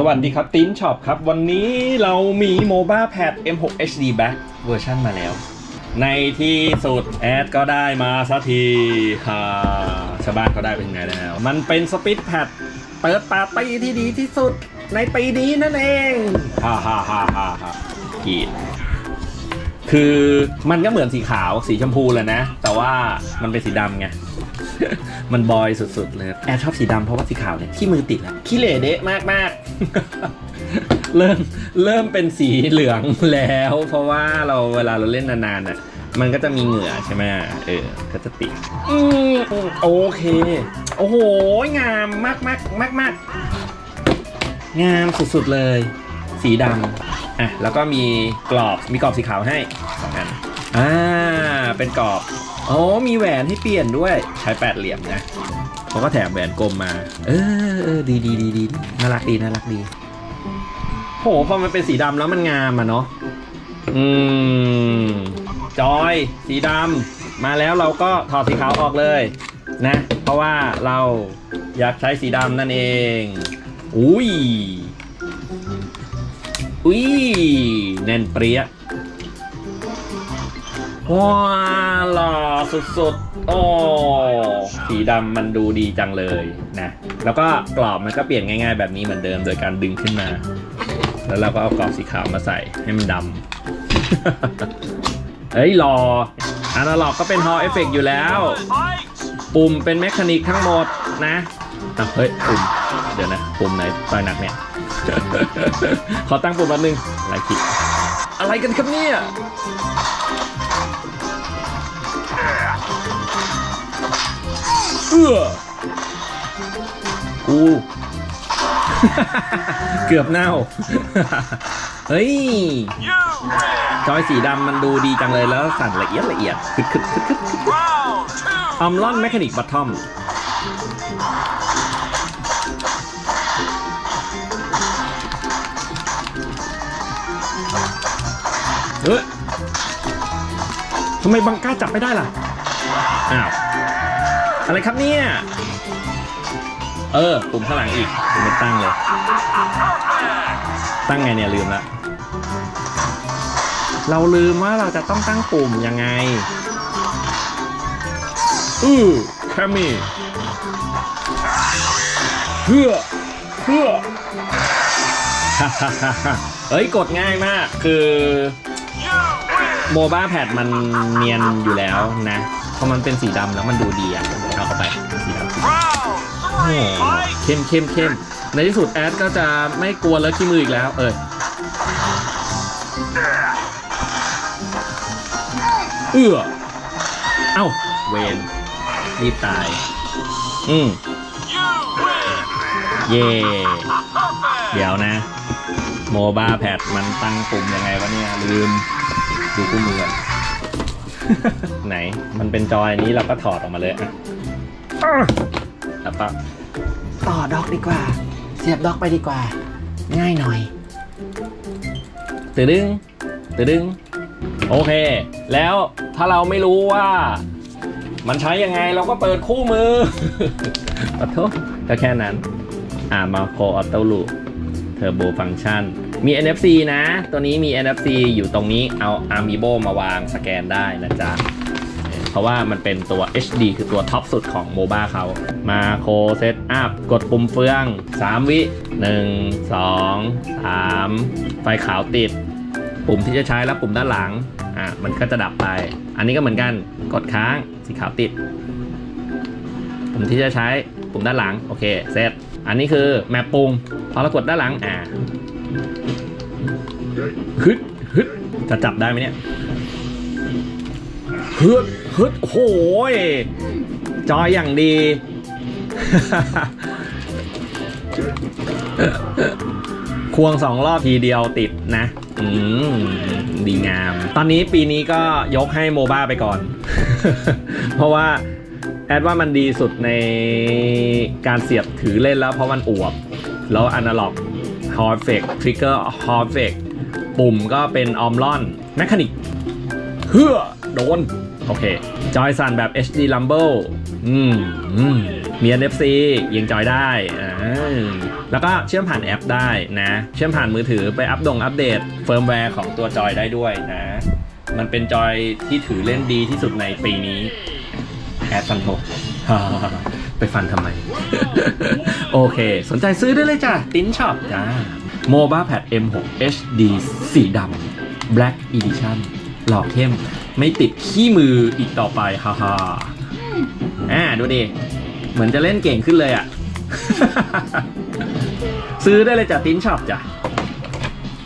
สวัสดีครับติ้นช็อปครับ วันนี้เรามีโมบ a แพด M6 HD Back เวอร์ชันมาแล้ว ในที่สุดแอดก็ได้มาสักทีฮ่าชาวบ้านเขาได้เป็นไงแล้ว มันเป็นสปิดแพดเปิดปาร์ตี้ที่ดีที่สุดในปีนี้นั่นเองฮ่าฮ่าฮ่าฮ่าฮ่ากรีดคือมันก็เหมือนสีขาวสีชมพูแหละนะ แต่ว่ามันเป็นสีดำไง มันบอยสุดๆเลยแอร์ชอบสีดำเพราะว่าสีขาวเนี่ยที่มือติดแล้วขี้เหร่เดะมากมากๆ เริ่มเริ่มเป็นสีเหลืองแล้ว เพราะว่าเราเวลาเราเล่นนานๆน่ะ มันก็จะมีเหงื่อใช่ไหมเออก็จะติดอืมโอเค โอ้โห งามมากมากมากมากๆงามสุดๆเลย สีดำอะแล้วก็มีกรอบมีกรอบสีขาวให้สองอันอ่าเป็นกรอบโอ้มีแหวนให้เปลี่ยนด้วยใช้แปดเหลี่ยมนะ เขาก็แถมแหวนกลมมา เออเออดีดีดีดีน่ารักดีน่ารักดี โหพอมันเป็นสีดำแล้วมันงามอะเนาะอืมจอย สีดำมาแล้วเราก็ถอดสีขาวออกเลยนะ เพราะว่าเราอยากใช้สีดำนั่นเอง อุ้ย อุ้ย แน่นเปรี้ยว้าหล่อ สุดๆ โอ้สีดำมันดูดีจังเลยนะ แล้วก็กรอบมันก็เปลี่ยนง่าย ๆ แบบนี้เหมือนเดิมโดยการดึงขึ้นมา แล้วเราก็เอากรอบสีขาวมาใส่ให้มันดำเฮ้ยหล่ออนาล็อกก็เป็นฮอลเอฟเฟกอยู่แล้ว ปุ่มเป็นแมคานิกทั้งหมดนะอะเฮ้ยปุ่มเดี๋ยวนะปุ่มไหนต่อยหนักเนี่ย ขอตั้งปุ่มแป๊บนึงอะไรคิดอะไรกันครับเนี่ย อื้อกูเกือบเน่า เฮ้ย จอยสีดำมันดูดีจังเลยแล้วสั่นละเอียดละเอียดคึดคึดคึดคึดคึดอัมลอนแมคานิกบัตทอมเฮ้ยทำไมบังก้าจับไม่ได้ล่ะ อ้าว อะไรครับเนี่ย เออ ปุ่มข้างหลังอีกปุ่มไม่ตั้งเลย ตั้งไงเนี่ยลืมละ เราลืมว่าเราจะต้องตั้งปุ่มยังไง อือแคมมี่เพื่อเพื่อเฮ้ย กดง่ายมาก คือโมบ้าแพดมันเนียนอยู่แล้วนะ พอมันเป็นสีดำแล้วมันดูดีอะเอาเข้า ไปสีดำโอ้โหเข้มเข้มเข้มในที่สุดแอดก็จะไม่กลัวแล้วขี้มืออีกแล้ว เออเอื้อเอ้า เวนรีบตาย อืมเย่เดี๋ยวนะ โมบ้าแพดมันตั้งปุ่มยังไงวะเนี่ย ลืม ดูคู่มือก่อนไหน มันเป็นจอยนี้เราก็ถอดออกมาเลยอะอะ แล้วก็ต่อด็อกดีกว่า เสียบด็อกไปดีกว่า ง่ายหน่อยตืดึงตืดึง โอเค แล้วถ้าเราไม่รู้ว่า มันใช้ยังไงเราก็เปิดคู่มือขอโทษก็แค่นั้น อ่ามาโคออโต้ลูเทอร์โบฟังชันมี NFC นะ ตัวนี้มี NFC อยู่ตรงนี้เอา Amiibo มาวางสแกนได้นะจ๊ะเพ ราะว่ามันเป็นตัว HD คือตัวท็อปสุดของโมบ้าเขา มาโคเซตอัพกดปุ่มเฟือง 3 วิ 1 2 3 ไฟขาวติด ปุ่มที่จะใช้แล้วปุ่มด้านหลัง อะ มันก็จะดับไป อันนี้ก็เหมือนกันกดค้างสีขาวติด ปุ่มที่จะใช้ปุ่มด้านหลัง โอเคเสร็จอันนี้คือแมปปุ่มพอเรากดด้านหลังอ่าฮึดฮึดจะจับได้ไหมเนี่ย ฮึดฮึดโหยจอยอย่างดี ควงสองรอบทีเดียวติดนะ อืม ดีงาม ตอนนี้ปีนี้ก็ยกให้โมบ้าไปก่อน เพราะว่าแอดว่ามันดีสุดในการเสียบถือเล่นแล้วเพราะมันอวบ แล้วอนาล็อกฮอร์เฟกทริกเกอร์ฮอร์เฟกปุ่มก็เป็นออมลอน แมคานิกเฮือ โดน โอเค จอยสันแบบ HD Rumble อืมอืมมี NFC ยิงจอยได้อ่าแล้วก็เชื่อมผ่านแอปได้นะ เชื่อมผ่านมือถือไปอัปดงอัปเดตเฟิร์มแวร์ของตัวจอยได้ด้วยนะ มันเป็นจอยที่ถือเล่นดีที่สุดในปีนี้แอดฟันโทไปฟันทำไม โอเค สนใจซื้อได้เลยจ้ะ ติ้นช็อปจ้า Mobile Pad M6 HD สีดำ Black Edition หล่อเข้ม ไม่ติดขี้มืออีกต่อไปฮ่าฮ่าอ่าดูดิ เหมือนจะเล่นเก่งขึ้นเลยอะ ซื้อได้เลยจ้ะติ้นช็อปจ้ะ